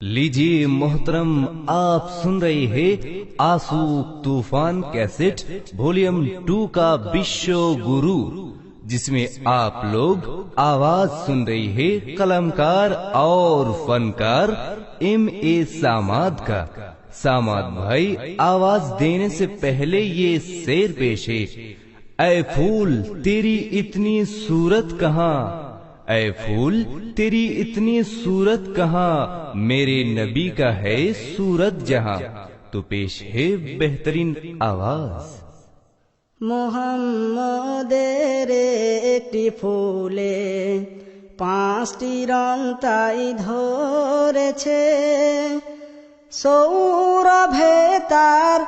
लीजिए मोहतरम, आप सुन रहे हैं आँसू तूफ़ान कैसेट, वॉल्यूम टू का विश्व गुरु, जिसमें आप लोग आवाज़ सुन रही है कलमकार और फनकार, एम ए सामाद का। सामाद भाई, आवाज़ देने से पहले ये शेर पेश है, ऐ फूल, तेरी इतनी सूरत कहाँ? ऐ फूल तेरी इतनी सूरत कहाँ मेरे नबी का है सूरत जहाँ तो पेश है बेहतरीन आवाज মোহাম্মদের একটি ফুলে পাঁচটি রং তাই ধরেছে সৌরভে তার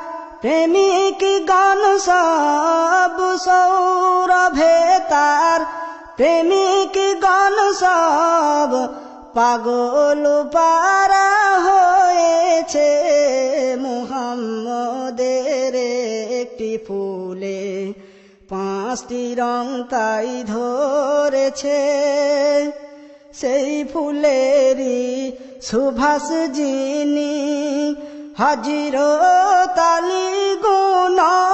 প্রেমিক গান সব সৌরভে তার প্রেমিক গান সব পাগল পারা হয়েছে মুহাম্মদের একটি ফুলে। পাঁচটি রং তাই ধরেছে। সেই ফুলেরই সুভাষ যিনি হাজির তালি গুণমণি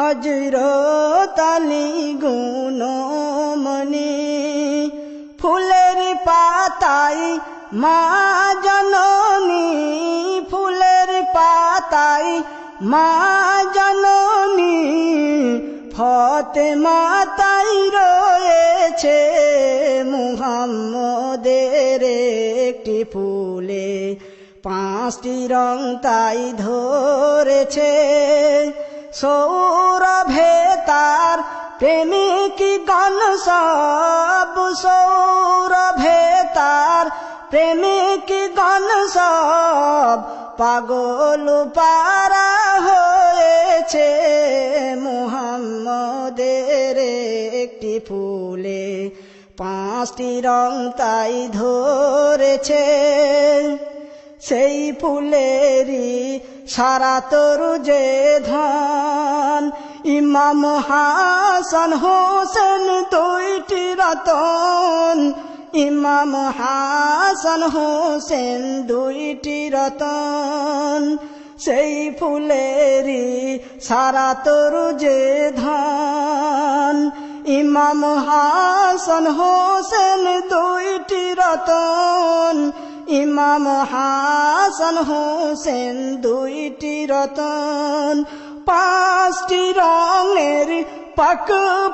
হাজির তালি গুণমণি ফুলের পাতাই মা জননী, ফুলের পাতাই মা জননী ফতে মাতাই রয়েছে মুহাম্মদের একটি ফুলে, পাঁচটি রং তাই ধরেছে। সৌরভে তার প্রেমিক গান সব, সৌরভে তার প্রেমিক গান সব পাগল পারা হয়েছে মুহাম্মদের একটি ফুলে। পাঁচটি রং তাই ধরেছে সেই ফুলেরই সারা তরু যে ধন। ইমাম হাসান হোসেন দুইটি রতন। ইমাম হাসান হোসেন দুইটি রতন। সেই ফুলেরই সারা তরু যে ধন। ইমাম হাসান হোসেন দুইটি রতন। ইমাম হাসান হোসেন দুইটি রতন, পাঁচটি রঙের পাক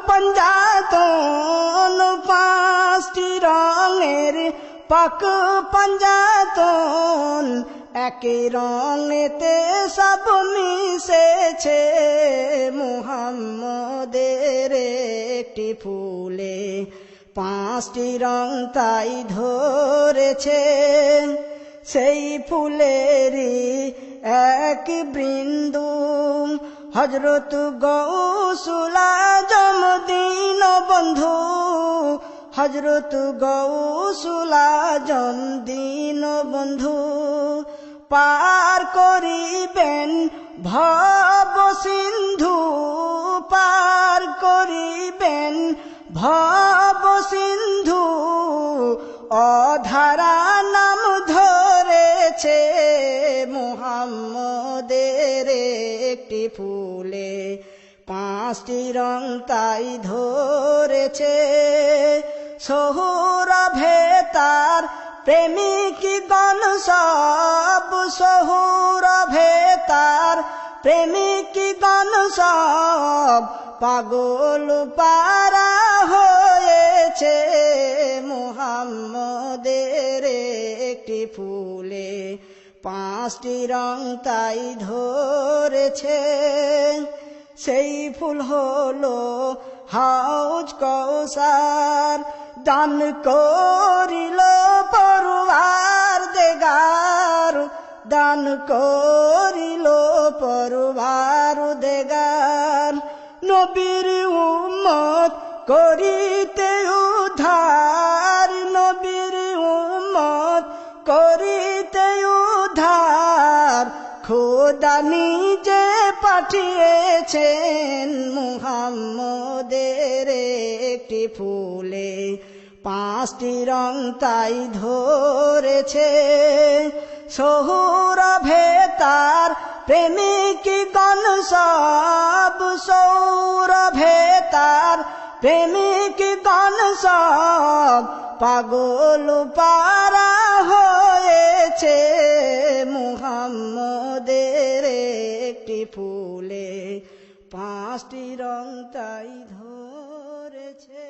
পঞ্জাতন, পাঁচটি রঙের পাক পঞ্জাতন একই রঙেতে সব মিশেছে। মুহাম্মদের একটি ফুলে পাঁচটি রং তাই ধরেছে। সেই ফুলেরই এক বৃন্দু হজরত গৌসুলা জমদিন বন্ধু। হজরত গৌসুলা জমদিন বন্ধু। পার করিবেন ভব সিন্ধু, পার করিবেন ভব সিন্ধু। অধারা মুহাম্মদের একটি ফুলে, পাঁচটি রং তাই ধরেছে। সহুরভে তার প্রেমিক গণ সব সহুরভে তার প্রেমিক গণ সব পাগল পারা হয়েছে। মুহাম্মদের একটি ফুলে পাঁচটি রং তাই ধরেছে। সেই ফুল হলো হাউজ কৌসার। দান করিল পরুয়ার দেগার। দান করিল পরুয়ার দেগার। নবীর উম্মত করিতে উধার খোদা নিজে পাঠিয়েছেন মুহাম্মদের একটি ফুলে, পাঁচটি রং তাই ধরে ধরেছে। সৌরভে তার প্রেমিক গণ সব সৌরভে তার প্রেমিক গণ সব পাগল পারা হয়েছে। একটি ফুলে পাঁচটি রং তাই ধরেছে।